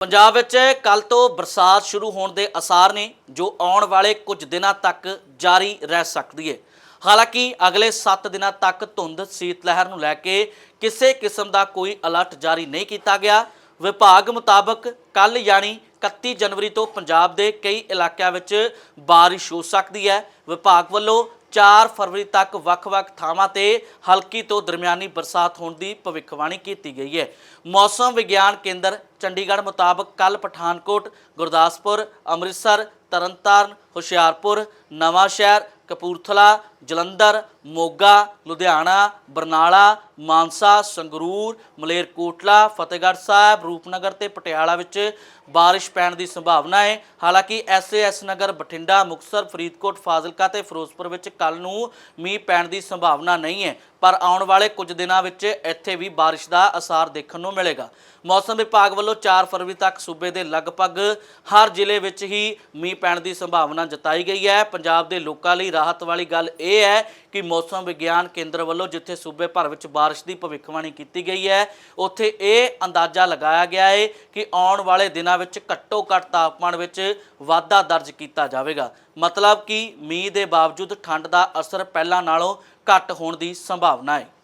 ਪੰਜਾਬ ਵਿੱਚ ਕੱਲ ਤੋਂ ਬਰਸਾਤ ਸ਼ੁਰੂ ਹੋਣ ਦੇ ਅਸਾਰ ਨੇ, ਜੋ ਆਉਣ ਵਾਲੇ ਕੁਝ ਦਿਨਾਂ ਤੱਕ ਜਾਰੀ ਰਹਿ ਸਕਦੀ ਹੈ ਹਾਲਾਂਕਿ ਅਗਲੇ 7 ਦਿਨਾਂ ਤੱਕ ਧੁੰਦ ਸੀਤ ਲਹਿਰ ਨੂੰ ਲੈ ਕੇ ਕਿਸੇ ਕਿਸਮ ਦਾ ਕੋਈ ਅਲਰਟ ਜਾਰੀ ਨਹੀਂ ਕੀਤਾ ਗਿਆ। ਵਿਭਾਗ ਮੁਤਾਬਕ ਕੱਲ ਯਾਨੀ 31 ਜਨਵਰੀ ਤੋਂ ਪੰਜਾਬ ਦੇ ਕਈ ਇਲਾਕਿਆਂ ਵਿੱਚ ਬਾਰਿਸ਼ ਹੋ ਸਕਦੀ ਹੈ। ਵਿਭਾਗ ਵੱਲੋਂ 4 ਫਰਵਰੀ ਤੱਕ ਵੱਖ-ਵੱਖ ਥਾਵਾਂ ਤੇ ਹਲਕੀ ਤੋਂ ਦਰਮਿਆਨੀ ਬਰਸਾਤ ਹੋਣ ਦੀ ਭਵਿੱਖਬਾਣੀ ਕੀਤੀ ਗਈ ਹੈ। ਮੌਸਮ ਵਿਗਿਆਨ ਕੇਂਦਰ ਚੰਡੀਗੜ੍ਹ ਮੁਤਾਬਕ ਕੱਲ ਪਠਾਨਕੋਟ, ਗੁਰਦਾਸਪੁਰ, ਅੰਮ੍ਰਿਤਸਰ, ਤਰਨਤਾਰਨ, ਹੁਸ਼ਿਆਰਪੁਰ ਨਵਾਂ ਸ਼ਹਿਰ ਕਪੂਰਥਲਾ, ਜਲੰਧਰ, ਮੋਗਾ, ਲੁਧਿਆਣਾ, ਬਰਨਾਲਾ, ਮਾਨਸਾ, ਸੰਗਰੂਰ, ਮਲੇਰਕੋਟਲਾ, ਫਤਿਹਗੜ੍ਹ ਸਾਹਿਬ, ਰੂਪਨਗਰ ਤੇ ਪਟਿਆਲਾ ਵਿੱਚ ਬਾਰਿਸ਼ ਪੈਣ ਦੀ ਸੰਭਾਵਨਾ ਹੈ। ਹਾਲਾਂਕਿ ਐਸਏਐਸ ਨਗਰ ਬਠਿੰਡਾ, ਮੁਕਤਸਰ, ਫਰੀਦਕੋਟ, ਫਾਜ਼ਿਲਕਾ ਤੇ ਫਿਰੋਜ਼ਪੁਰ ਵਿੱਚ ਕੱਲ ਨੂੰ ਮੀਂਹ ਪੈਣ ਦੀ ਸੰਭਾਵਨਾ ਨਹੀਂ ਹੈ। ਪਰ ਆਉਣ ਵਾਲੇ ਕੁਝ ਦਿਨਾਂ ਵਿੱਚ ਇੱਥੇ ਵੀ ਬਾਰਿਸ਼ ਦਾ ਅਸਾਰ ਦੇਖਣ ਨੂੰ ਮਿਲੇਗਾ। ਮੌਸਮ ਵਿਭਾਗ ਵੱਲੋਂ 4 ਫਰਵਰੀ ਤੱਕ ਸੂਬੇ ਦੇ ਲਗਭਗ ਹਰ ਜ਼ਿਲ੍ਹੇ ਵਿੱਚ ਹੀ ਮੀਂਹ ਪੈਣ ਦੀ ਸੰਭਾਵਨਾ ਜਤਾਈ ਗਈ ਹੈ। ਪੰਜਾਬ ਦੇ ਲੋਕਾਂ ਲਈ ਰਾਹਤ ਵਾਲੀ ਗੱਲ ਇਹ ਹੈ ਕਿ ਮੌਸਮ ਵਿਗਿਆਨ ਕੇਂਦਰ ਵੱਲੋਂ ਜਿੱਥੇ ਸੂਬੇ ਭਰ ਵਿੱਚ ਬਾਰਿਸ਼ ਦੀ ਭਵਿੱਖਬਾਣੀ ਕੀਤੀ ਗਈ ਹੈ, ਉੱਥੇ ਇਹ ਅੰਦਾਜ਼ਾ ਲਗਾਇਆ ਗਿਆ ਹੈ ਕਿ ਆਉਣ ਵਾਲੇ ਦਿਨਾਂ ਵਿੱਚ ਘੱਟੋ ਘੱਟ ਤਾਪਮਾਨ ਵਿੱਚ ਵਾਧਾ ਦਰਜ ਕੀਤਾ ਜਾਵੇਗਾ। ਮਤਲਬ ਕਿ ਮੀਂਹ ਦੇ ਬਾਵਜੂਦ ਠੰਡ ਦਾ ਅਸਰ ਪਹਿਲਾਂ ਨਾਲੋਂ ਘੱਟ ਹੋਣ ਦੀ ਸੰਭਾਵਨਾ ਹੈ।